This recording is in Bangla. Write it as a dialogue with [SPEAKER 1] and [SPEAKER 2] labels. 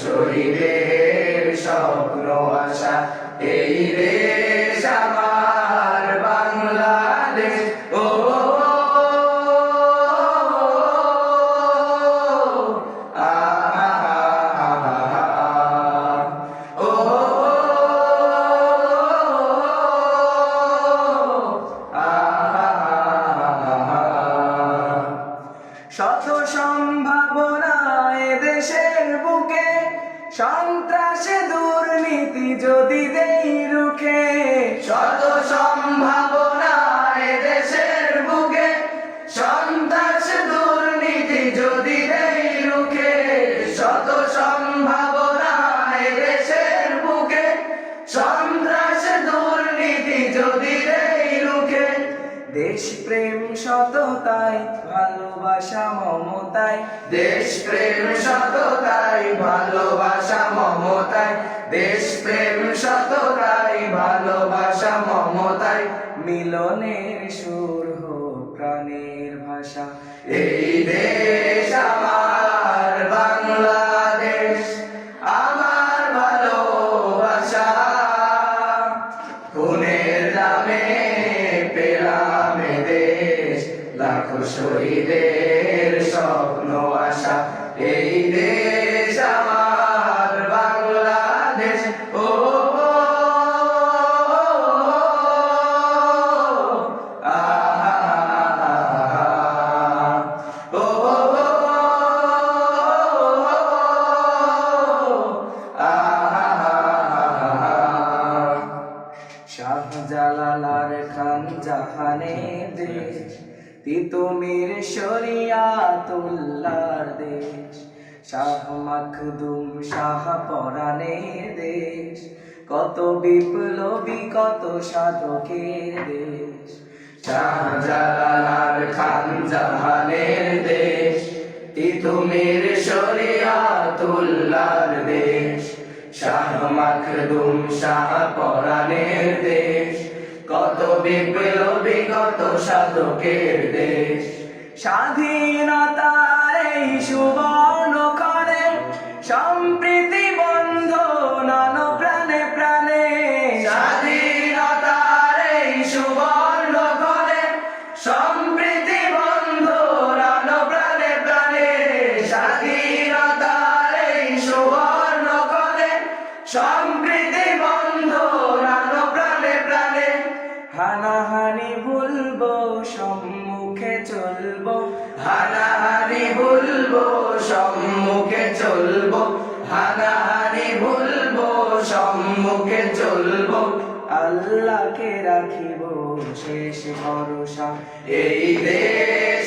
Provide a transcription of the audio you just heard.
[SPEAKER 1] শহীদের স্বপ্ন আশা এই দেশ আমার
[SPEAKER 2] সন্ত্রাসে দুর্নীতি যদি দেই রুখে,
[SPEAKER 1] শত সম্ভাবনা দেশের বুকে, সন্ত্রাস দুর্নীতি যদি দেই রুখে, শত সম্ভাবনা দেশের বুকে, সন্ত্রাস দুর্নীতি যদি দেই
[SPEAKER 2] দেশ প্রেম সততাই ভালোবাসা, মমতায়।
[SPEAKER 1] দেশ প্রেম সততাই ভালোবাসা, মমতায়। দেশ প্রেম সততাই ভালোবাসা, মমতায়।
[SPEAKER 2] মিলনের সুর হোক প্রাণের ভাষা।
[SPEAKER 1] এই শহীদের স্বপ্ন আশা। এই দেশ আমার বাংলাদেশ। ও
[SPEAKER 2] শাহজালালার খান জাহানের দেশ। তিতুমির শরিয়াতুল্লার দেশ, শাহ মাখদুম, শাহ পরাণের দেশ। কত বিপ্লবী, কত সাধকের দেশ,
[SPEAKER 1] শাহজালাল খান জাহানের দেশ। তিতুমির শরিয়াতুল্লার দেশ, শাহ মাখদুম, শাহ পরাণের দেশ। কত বিপ্লবী, কত সাধকের দেশ।
[SPEAKER 2] স্বাধীনতার এই সুবর্ণ ক্ষণে, সম্প্রীতি বন্ধ নন প্রাণে প্রাণে।
[SPEAKER 1] স্বাধীনতার এই সুবর্ণ করে সম্প্রীতি বন্ধ রণ প্রাণে প্রাণে। স্বাধীনতার এই সুবর্ণ ক্ষণে, সম্প্রীতি
[SPEAKER 2] ভুলবো সম্মুখে চলবো,
[SPEAKER 1] হানাহানি ভুলবো, সম্মুখে চলবো, হানাহানি ভুলবো, সম্মুখে চলবো।
[SPEAKER 2] আল্লাহকে রাখিব শেষ ভরসা।
[SPEAKER 1] এই দেশ